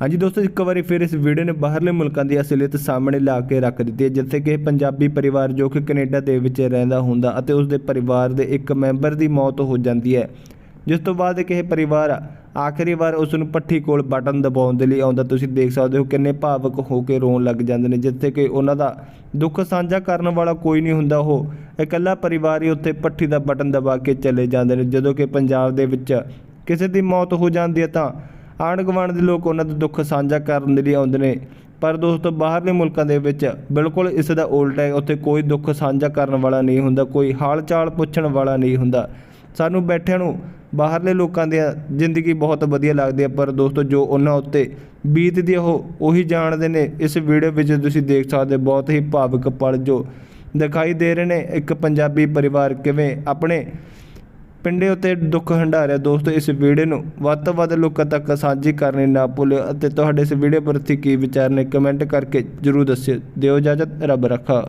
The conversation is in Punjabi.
ਹਾਂਜੀ ਦੋਸਤੋ, ਇੱਕ ਵਾਰੀ ਫਿਰ ਇਸ ਵੀਡੀਓ ਨੇ ਬਾਹਰਲੇ ਮੁਲਕਾਂ ਦੀ ਅਸਲੀਅਤ ਸਾਹਮਣੇ ਲਾ ਕੇ ਰੱਖ ਦਿੱਤੀ ਹੈ, ਜਿੱਥੇ ਕਿ ਇਹ ਪੰਜਾਬੀ ਪਰਿਵਾਰ ਜੋ ਕਿ ਕੈਨੇਡਾ ਦੇ ਵਿੱਚ ਰਹਿੰਦਾ ਹੁੰਦਾ ਅਤੇ ਉਸ ਦੇ ਪਰਿਵਾਰ ਦੇ ਇੱਕ ਮੈਂਬਰ ਦੀ ਮੌਤ ਹੋ ਜਾਂਦੀ ਹੈ। ਜਿਸ ਤੋਂ ਬਾਅਦ ਕਿ ਇਹ ਪਰਿਵਾਰ ਆਖਰੀ ਵਾਰ ਉਸ ਨੂੰ ਪੱਠੀ ਕੋਲ ਬਟਨ ਦਬਾਉਣ ਦੇ ਲਈ ਆਉਂਦਾ, ਤੁਸੀਂ ਦੇਖ ਸਕਦੇ ਹੋ ਕਿੰਨੇ ਭਾਵਕ ਹੋ ਕੇ ਰੋਣ ਲੱਗ ਜਾਂਦੇ ਨੇ, ਜਿੱਥੇ ਕਿ ਉਹਨਾਂ ਦਾ ਦੁੱਖ ਸਾਂਝਾ ਕਰਨ ਵਾਲਾ ਕੋਈ ਨਹੀਂ ਹੁੰਦਾ, ਉਹ ਇਕੱਲਾ ਪਰਿਵਾਰ ਹੀ ਉੱਥੇ ਪੱਠੀ ਦਾ ਬਟਨ ਦਬਾ ਕੇ ਚਲੇ ਜਾਂਦੇ ਨੇ। ਜਦੋਂ ਕਿ ਪੰਜਾਬ ਦੇ ਵਿੱਚ ਕਿਸੇ ਦੀ ਮੌਤ ਹੋ ਜਾਂਦੀ ਹੈ ਤਾਂ ਆਂਢ ਗੁਆਂਢ ਦੇ ਲੋਕ ਉਹਨਾਂ ਦਾ ਦੁੱਖ ਸਾਂਝਾ ਕਰਨ ਦੇ ਲਈ ਆਉਂਦੇ ਨੇ। ਪਰ ਦੋਸਤੋ, ਬਾਹਰਲੇ ਮੁਲਕਾਂ ਦੇ ਵਿੱਚ ਬਿਲਕੁਲ ਇਸ ਦਾ ਉਲਟ ਹੈ। ਉੱਥੇ ਕੋਈ ਦੁੱਖ ਸਾਂਝਾ ਕਰਨ ਵਾਲਾ ਨਹੀਂ ਹੁੰਦਾ, ਕੋਈ ਹਾਲ ਚਾਲ ਪੁੱਛਣ ਵਾਲਾ ਨਹੀਂ ਹੁੰਦਾ। ਸਾਨੂੰ ਬੈਠਿਆਂ ਨੂੰ ਬਾਹਰਲੇ ਲੋਕਾਂ ਦੀ ਜ਼ਿੰਦਗੀ ਬਹੁਤ ਵਧੀਆ ਲੱਗਦੀ ਹੈ, ਪਰ ਦੋਸਤੋ, ਜੋ ਉਹਨਾਂ ਉੱਤੇ ਬੀਤਦੀ ਹੈ, ਉਹ ਉਹੀ ਜਾਣਦੇ ਨੇ। ਇਸ ਵੀਡੀਓ ਵਿੱਚ ਤੁਸੀਂ ਦੇਖ ਸਕਦੇ ਹੋ, ਬਹੁਤ ਹੀ ਭਾਵੁਕ ਪਲ ਜੋ ਦਿਖਾਈ ਦੇ ਰਹੇ ਨੇ। ਇੱਕ ਪੰਜਾਬੀ ਪਰਿਵਾਰ ਕਿਵੇਂ ਆਪਣੇ ਪਿੰਡੇ ਉੱਤੇ ਦੁੱਖ ਹੰਢਾਰਿਆ ਦੋਸਤੋ, ਇਸ ਵੀਡੀਓ ਨੂੰ ਵੱਧ ਤੋਂ ਵੱਧ ਲੋਕਾਂ ਤੱਕ ਸਾਂਝੀ ਕਰਨੀ ਨਾ ਭੁੱਲਿਓ ਅਤੇ ਤੁਹਾਡੇ ਇਸ ਵੀਡੀਓ ਪ੍ਰਤੀ ਕੀ ਵਿਚਾਰ ਨੇ ਕਮੈਂਟ ਕਰਕੇ ਜਰੂਰ ਦੱਸਿਓ। ਦਿਓ ਇਜਾਜ਼ਤ, ਰੱਬ ਰੱਖਾ।